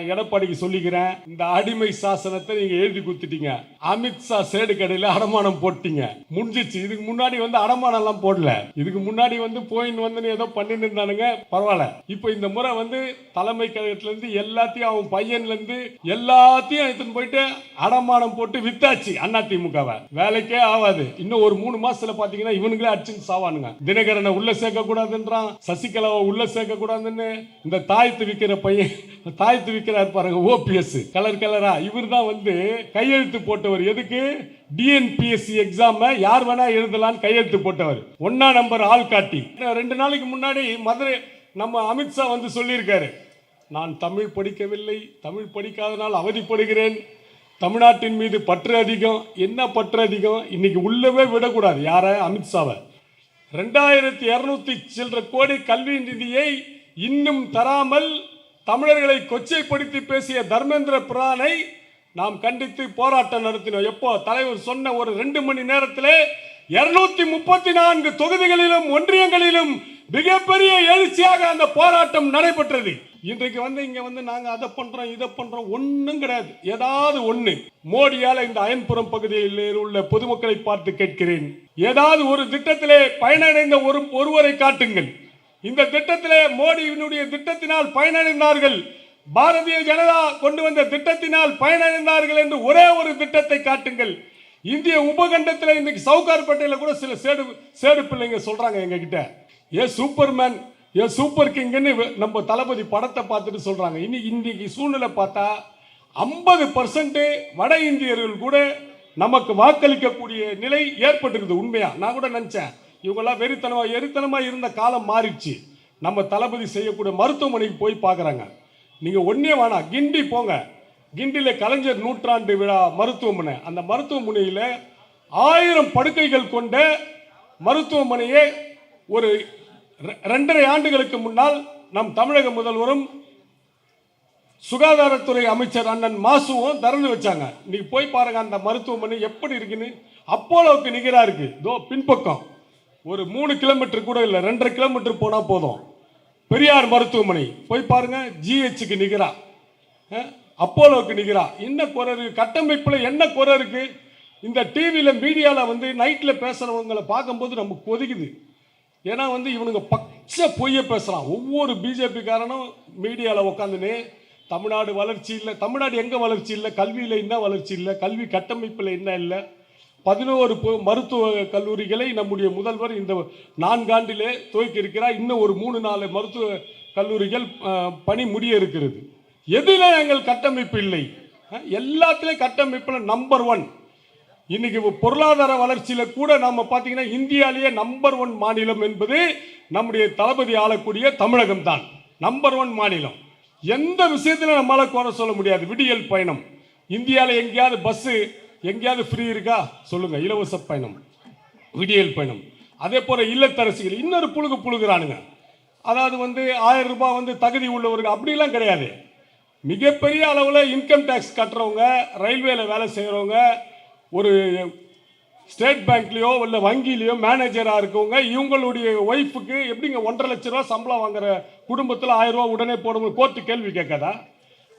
நான் எடப்பாடிக்கு சொல்லிக்கிறேன் இந்த அடிமை சாசனத்தை நீங்க எழுதி கொடுத்துட்டீங்க. அமித்ஷா சேடு கடையில் அடமானம் போட்டீங்க. முடிஞ்சிச்சு. இதுக்கு முன்னாடி வந்து அடமானம் எல்லாம் போடல. இதுக்கு முன்னாடி வந்து போயின்னு வந்து ஏதோ பண்ணிட்டு இருந்தானுங்க. பரவாயில்ல. இப்போ இந்த முறை வந்து தலைமை கழகத்துல இருந்து எல்லாத்தையும் அவன் பையன்ல இருந்து எல்லாத்தையும் எடுத்துன்னு போயிட்டு அடமானம் போட்டு வித்தாச்சு அண்ணா திமுகவை. வேலைக்கே ஆகாது. இன்னும் ஒரு மூணு மாசத்துல பாத்தீங்கன்னா இவனுங்களே அடிச்சுன்னு சாவானுங்க. தினகரனை உள்ள சேர்க்க கூடாதுன்றான் சசிகலாவை உள்ள சேர்க்க கூடாதுன்னு இந்த தாயத்து விற்கிற பையன் தாயத்து இருக்கிறார் பாருங்க ஓபிஎஸ். கலர் கலரா. இவர் தான் வந்து கையெழுத்து போட்டவர். எதுக்கு? டிஎன்பிஎஸ்சி எக்ஸாம் யார் வேணா எழுதலாம்னு கையெழுத்து போட்டவர். ஒன்னா நம்பர் ஆள் காட்டி. ரெண்டு நாளைக்கு முன்னாடி மதுரை நம்ம அமித்ஷா வந்து சொல்லியிருக்காரு. நான் தமிழ் படிக்கவில்லை. தமிழ் படிக்காதனால் அவதிப்படுகிறேன். தமிழ்நாட்டின் மீது பற்று அதிகம். என்ன பற்று அதிகம்? இன்னைக்கு உள்ளவே விடக்கூடாது. யார? அமித்ஷாவை ரெண்டாயிரத்தி இருநூத்தி சில்லற கோடி கல்வி நிதியை இன்னும் தராமல் தமிழர்களை கொச்சைப்படுத்தி பேசிய தர்மேந்திர பிரதானை நாம் கண்டித்து போராட்டம் நடத்தினோம். எப்போ? தலைவர் சொன்ன ஒரு ரெண்டு மணி நேரத்திலே இருநூத்தி முப்பத்தி நான்கு தொகுதிகளிலும் ஒன்றியங்களிலும் மிகப்பெரிய எழுச்சியாக அந்த போராட்டம் நடைபெற்றது. இன்றைக்கு வந்து இங்க வந்து நாங்க அதை பண்றோம் இதை பண்றோம். ஒண்ணும் கிடையாது. ஏதாவது ஒண்ணு. மோடியால இந்த அயன்புரம் பகுதியில் உள்ள பொதுமக்களை பார்த்து கேட்கிறேன். ஏதாவது ஒரு திட்டத்திலே பயனடைந்த ஒரு ஒருவரை காட்டுங்கள். இந்த திட்டத்திலே மோடியினுடைய திட்டத்தினால் பயனடைந்தார்கள். பாரதிய ஜனதா கொண்டு வந்த திட்டத்தினால் பயனடைந்தார்கள் என்று ஒரே ஒரு திட்டத்தை காட்டுங்கள். இந்திய உபகண்டத்தில் இன்னைக்கு சவுகார்பேட்டையில கூட சில சேடு சேடு பிள்ளைங்க சொல்றாங்க எங்ககிட்ட. ஏ சூப்பர்மேன் ஏ சூப்பர் கிங்னு நம்ம தளபதி படத்தை பார்த்துட்டு சொல்றாங்க. இனி இன்னைக்கு சூழ்நிலை பார்த்தா ஐம்பது பர்சன்ட் வட இந்தியர்கள் கூட நமக்கு வாக்களிக்கக்கூடிய நிலை ஏற்பட்டிருக்குது உண்மையா? நான் கூட நினைச்சேன். இவங்கெல்லாம் வெறித்தனமாக எரித்தனமாக இருந்த காலம் மாறிடுச்சு. நம்ம தளபதி செய்யக்கூடிய மருத்துவமனைக்கு போய் பார்க்குறாங்க. நீங்கள் ஒன்றே வேணாம் கிண்டி போங்க. கிண்டியில் கலைஞர் நூற்றாண்டு விழா மருத்துவமனை. அந்த மருத்துவமனையில் ஆயிரம் படுக்கைகள் கொண்ட மருத்துவமனையை ஒரு ரெ- ரெண்டரை ஆண்டுகளுக்கு முன்னால் நம் தமிழக முதல்வரும் சுகாதாரத்துறை அமைச்சர் அண்ணன் மாசுவும் திறந்து வச்சாங்க. நீங்க போய் பாருங்க அந்த மருத்துவமனை எப்படி இருக்குன்னு. அப்போலோவுக்கு நிகராக இருக்கு. தோ பின்பக்கம். ஒரு மூணு கிலோமீட்டர் கூட இல்லை ரெண்டரை கிலோமீட்டர் போனால் போதும். பெரியார் மருத்துவமனை. போய் பாருங்க ஜிஹெச்சுக்கு நிகரா அப்போலோவுக்கு நிகரா என்ன குறை இருக்குது கட்டமைப்பில் என்ன குறை இருக்குது இந்த டிவியில் மீடியாவில் வந்து நைட்டில் பேசுகிறவங்களை பார்க்கும்போது நமக்கு கொதிக்குது. ஏன்னா வந்து இவனுங்க பச்சை பொய்ய பேசுகிறான் ஒவ்வொரு பிஜேபிக்காரனும் மீடியாவில் மீடியால உட்காந்துன்னு தமிழ்நாடு வளர்ச்சி இல்லை தமிழ்நாடு எங்கே வளர்ச்சி இல்லை கல்வியில் என்ன வளர்ச்சி இல்லை கல்வி கட்டமைப்பில் என்ன இல்லை பதினோரு மருத்துவ கல்லூரிகளை நம்முடைய முதல்வர் இந்த நான்காண்டிலே துவக்கியிருக்கிறார். இன்னும் ஒரு மூணு நாலு மருத்துவ கல்லூரிகள் பணி முடிய இருக்கிறது எதில் எங்கள் கட்டமைப்பு இல்லை. எல்லாத்துலேயும் கட்டமைப்பில் நம்பர் ஒன். இன்னைக்கு பொருளாதார வளர்ச்சியில் கூட நம்ம பார்த்தீங்கன்னா இந்தியாலேயே நம்பர் ஒன் மாநிலம் என்பது நம்முடைய தளபதி ஆளக்கூடிய தமிழகம் தான் நம்பர் ஒன் மாநிலம். எந்த விஷயத்துல நம்மளால் குறை சொல்ல முடியாது. விடியல் பயணம். இந்தியாவில் எங்கேயாவது பஸ்ஸு எங்கேயாவது ஃப்ரீ இருக்கா? சொல்லுங்க. இலவச பயணம். விடியல் பயணம். அதே போல இல்லத்தரசிகள் இன்னொரு புழுகு புழுகுறானுங்க. அதாவது வந்து ஆயிரம் ரூபாய் வந்து தகுதி உள்ளவர்கள் அப்படிலாம் கிடையாது. மிகப்பெரிய அளவில் இன்கம் டேக்ஸ் கட்டுறவங்க ரயில்வேல வேலை செய்கிறவங்க ஒரு ஸ்டேட் பேங்க்லேயோ இல்லை வங்கிலேயோ மேனேஜராக இருக்கவங்க இவங்களுடைய ஒய்ஃபுக்கு எப்படிங்க ஒன்றரை லட்ச ரூபா சம்பளம் வாங்குற குடும்பத்தில் ஆயிரம் ரூபா உடனே போடும்போது கோர்ட்டு கேள்வி கேட்காதா?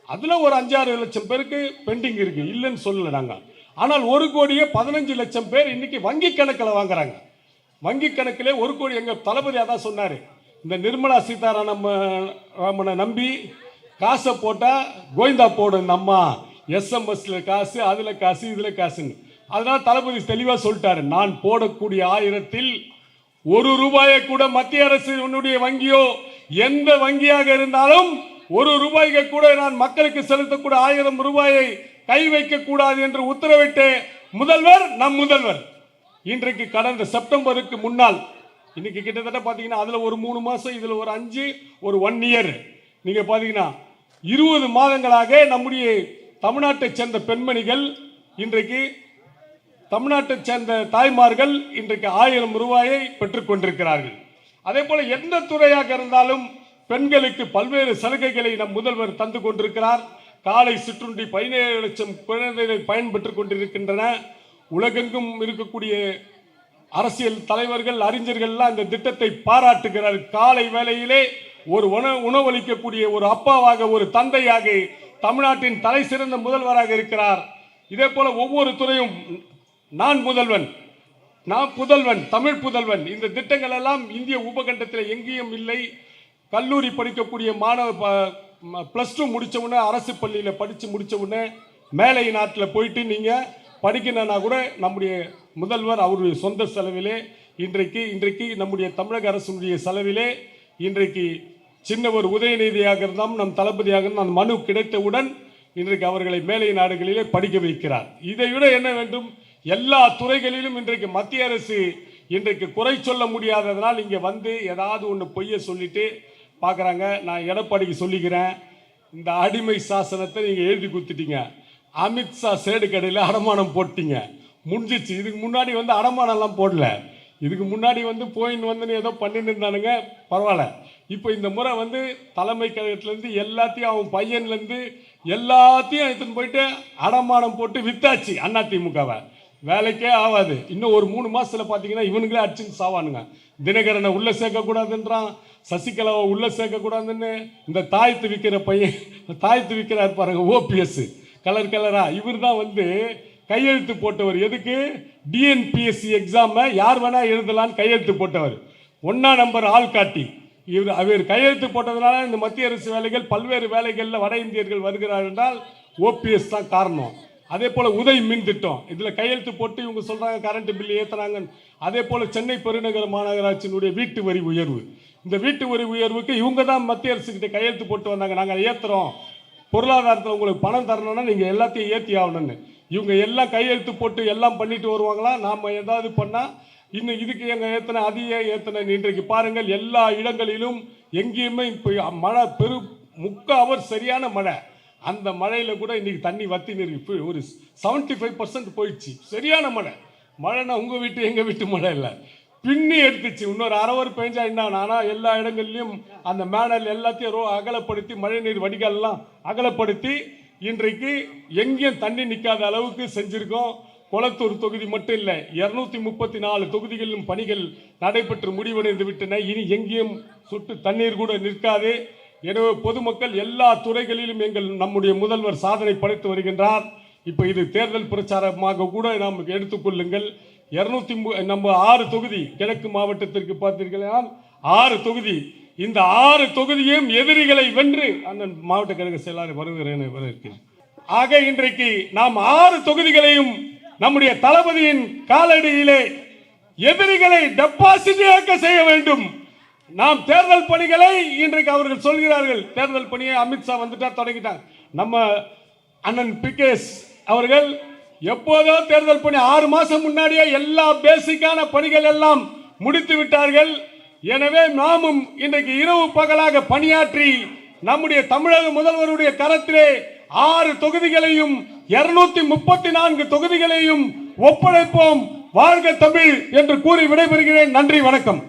அதில் ஒரு அஞ்சாறு லட்சம் பேருக்கு பெண்டிங் இருக்குது இல்லைன்னு சொல்லலை நாங்கள் ஆனால் ஒரு கோடியே பதினஞ்சு லட்சம் பேர் இன்னைக்கு வங்கி கணக்கில் வாங்குறாங்க. வங்கி கணக்கிலே ஒரு கோடி எங்கள் தளபதி அதான் சொன்னார். இந்த நிர்மலா சீதாராம ராமனை நம்பி காசை போட்டால் கோவிந்தா போடும் இந்த அம்மா எஸ்எம்எஸ்ல காசு அதில் காசு இதில் காசுன்னு. அதனால தளபதி தெளிவாக சொல்லிட்டாரு. நான் போடக்கூடிய ஆயிரத்தில் ஒரு ரூபாயை கூட மத்திய அரசு உன்னுடைய வங்கியோ எந்த வங்கியாக இருந்தாலும் ஒரு ரூபாய்க்கு கூட நான் மக்களுக்கு செலுத்தக்கூடிய ஆயிரம் ரூபாயை கை வைக்க கூடாது என்று உத்தரவிட்டு முதல்வர் நம் முதல்வர். இன்றைக்கு கடந்த செப்டம்பருக்கு முன்னால் இன்னைக்கு கிட்டத்தட்ட பார்த்தீங்கன்னா அதில் ஒரு மூணு மாதம் இதில் ஒரு அஞ்சு ஒரு ஒன் இயர் நீங்கள் பார்த்தீங்கன்னா இருபது மாதங்களாக நம்முடைய தமிழ்நாட்டை சேர்ந்த பெண்மணிகள் இன்றைக்கு தமிழ்நாட்டை சேர்ந்த தாய்மார்கள் இன்றைக்கு ஆயிரம் ரூபாயை பெற்றுக் கொண்டிருக்கிறார்கள். அதே போல எந்த துறையாக இருந்தாலும் பெண்களுக்கு பல்வேறு சலுகைகளை நம் முதல்வர் தந்து கொண்டிருக்கிறார். காலை சிற்றுண்டி பதினேழு லட்சம் குழந்தைகள் பயன்பெற்றுக் கொண்டிருக்கின்றன. உலகெங்கும் இருக்கக்கூடிய அரசியல் தலைவர்கள் அறிஞர்கள்லாம் இந்த திட்டத்தை பாராட்டுகிறார். காலை வேளையிலே ஒரு உண உணவளிக்கக்கூடிய ஒரு அப்பாவாக ஒரு தந்தையாக தமிழ்நாட்டின் தலை சிறந்த முதல்வராக இருக்கிறார். இதே போல ஒவ்வொரு துறையும் நான் முதல்வன் நான் புதல்வன் தமிழ் புதல்வன். இந்த திட்டங்கள் எல்லாம் இந்திய உபகண்டத்தில் எங்கேயும் இல்லை. கல்லூரி படிக்கக்கூடிய மாணவ ப்ளஸ் டூ முடித்த உடனே அரசு பள்ளியில் படித்து முடித்த உடனே மேலை நாட்டில் போயிட்டு நீங்கள் படிக்கணும்னா கூட நம்முடைய முதல்வர் அவருடைய சொந்த செலவிலே இன்றைக்கு இன்றைக்கு நம்முடைய தமிழக அரசுடைய செலவிலே இன்றைக்கு சின்னவர் உதயநிதியாக இருந்தாலும் நம் தளபதியாக இருந்தால் அந்த மனு கிடைத்தவுடன் இன்றைக்கு அவர்களை மேலை நாடுகளிலே படிக்க வைக்கிறார். இதை விட என்ன வேண்டும்? எல்லா துறைகளிலும் இன்றைக்கு மத்திய அரசு இன்றைக்கு குறை சொல்ல முடியாததனால் இங்கே வந்து ஏதாவது ஒன்று பொய்ய சொல்லிட்டு பார்க்குறாங்க நான் எடப்பாடிக்கு சொல்லிக்கிறேன். இந்த அடிமை சாசனத்தை நீங்கள் எழுதி கொடுத்துட்டீங்க. அமித்ஷா சேடு கடையில் அடமானம் போட்டீங்க. முடிஞ்சிச்சு இதுக்கு முன்னாடி வந்து அடமானம்லாம் போடல. இதுக்கு முன்னாடி வந்து போயின்னு வந்து ஏதோ பண்ணிட்டு இருந்தானுங்க. பரவாயில்ல. இப்போ இந்த முறை வந்து தலைமை கழகத்திலேருந்து எல்லாத்தையும் அவன் பையன்லேருந்து எல்லாத்தையும் எடுத்துன்னு போயிட்டு அடமானம் போட்டு வித்தாச்சு அண்ணா வேலைக்கே ஆகாது இன்னும் ஒரு மூணு மாதத்தில் பார்த்தீங்கன்னா இவனுங்களே அடிச்சுன்னு சாவானுங்க. தினகரனை உள்ளே சேர்க்கக்கூடாதுன்றான். சசிகலாவை உள்ளே சேர்க்கக்கூடாதுன்னு இந்த தாயத்து விற்கிற பையன் தாயத்து விற்கிறார் பாருங்க ஓபிஎஸ் கலர் கலராக இவர் தான் வந்து கையெழுத்து போட்டவர். எதுக்கு? டிஎன்பிஎஸ்சி எக்ஸாமை யார் வேணால் எழுதலான்னு கையெழுத்து போட்டவர். ஒன்றா நம்பர் ஆள் காட்டி. இவர் அவர் கையெழுத்து போட்டதுனால இந்த மத்திய அரசு வேலைகள் பல்வேறு வேலைகளில் வட இந்தியர்கள் வருகிறார் என்றால் ஓபிஎஸ் தான் காரணம். அதே போல் உதய் மின் திட்டம். இதில் கையெழுத்து போட்டு இவங்க சொல்கிறாங்க கரண்ட் பில் ஏத்துறாங்க அதே போல் சென்னை பெருநகர மாநகராட்சியினுடைய வீட்டு வரி உயர்வு. இந்த வீட்டு வரி உயர்வுக்கு இவங்க தான் மத்திய அரசு கையெழுத்து போட்டு வந்தாங்க. நாங்கள் ஏற்றுறோம் பொருளாதாரத்தில் உங்களுக்கு பணம் தரணும்னா நீங்கள் எல்லாத்தையும் ஏற்றி ஆகணும்னு. இவங்க எல்லாம் கையெழுத்து போட்டு எல்லாம் பண்ணிட்டு வருவாங்களா? நாம் ஏதாவது பண்ணால் இன்னும் இதுக்கு எங்கள் ஏற்றின அது ஏன் இன்றைக்கு பாருங்கள் எல்லா இடங்களிலும் எங்கேயுமே இப்போ மழை பெரு முக்க அவர் சரியான மழை. அந்த மழையில் கூட இன்னைக்கு தண்ணி வத்தி இருக்கு ஒரு செவன்ட்டி ஃபைவ் பர்சன்ட் போயிடுச்சு. சரியான மழை. மழைனா உங்கள் வீட்டு எங்கள் வீட்டு மழை இல்லை. பின்னி எடுத்துச்சு. இன்னொரு அரவர் பெஞ்சா என்ன ஆனா எல்லா இடங்கள்லையும் அந்த மேனல் எல்லாத்தையும் ரோ அகலப்படுத்தி மழைநீர் வடிகால்லாம் அகலப்படுத்தி இன்றைக்கு எங்கேயும் தண்ணி நிற்காத அளவுக்கு செஞ்சுருக்கோம். கொளத்தூர் தொகுதி மட்டும் இல்லை இரநூத்தி முப்பத்தி நாலு தொகுதிகளிலும் பணிகள் நடைபெற்று முடிவடைந்து விட்டன. இனி எங்கேயும் சுட்டு தண்ணீர் கூட நிற்காது. எனவே பொதுமக்கள் எல்லா துறைகளிலும் எங்கள் நம்முடைய முதல்வர் சாதனை படைத்து வருகின்றார். இப்போ இது தேர்தல் பிரச்சாரமாக கூட நாம் எடுத்துக்கொள்ளுங்கள் இரநூத்தி நம்ம ஆறு தொகுதி கிழக்கு மாவட்டத்திற்கு பார்த்தீர்களால் ஆறு தொகுதி. இந்த ஆறு தொகுதியும் எதிரிகளை வென்று அண்ணன் மாவட்ட கழக செயலாளர் வருகிறேன் வரவேற்கிறேன். ஆக இன்றைக்கு நாம் ஆறு தொகுதிகளையும் நம்முடைய தளபதியின் காலடியிலே எதிரிகளை டெபாசிட் செய்ய வேண்டும். நாம் தேர்தல் பணிகளை இன்றைக்கு அவர்கள் சொல்கிறார்கள். தேர்தல் பணியை அமித்ஷா வந்துட்டா தொடங்கிட்டார். நம்ம அண்ணன் பிகேஸ் அவர்கள் எப்போதோ தேர்தல் பணி ஆறு மாசம் முன்னாடியே எல்லா பேசிக்கான பணிகள் எல்லாம் முடித்து விட்டார்கள். எனவே நாமும் இன்றைக்கு இரவு பகலாக பணியாற்றி நம்முடைய தமிழக முதல்வருடைய கரத்திலே ஆறு தொகுதிகளையும் இருநூத்தி முப்பத்தி நான்கு தொகுதிகளையும் ஒப்படைப்போம். வாழ்க தமிழ் என்று கூறி விடைபெறுகிறேன். நன்றி வணக்கம்.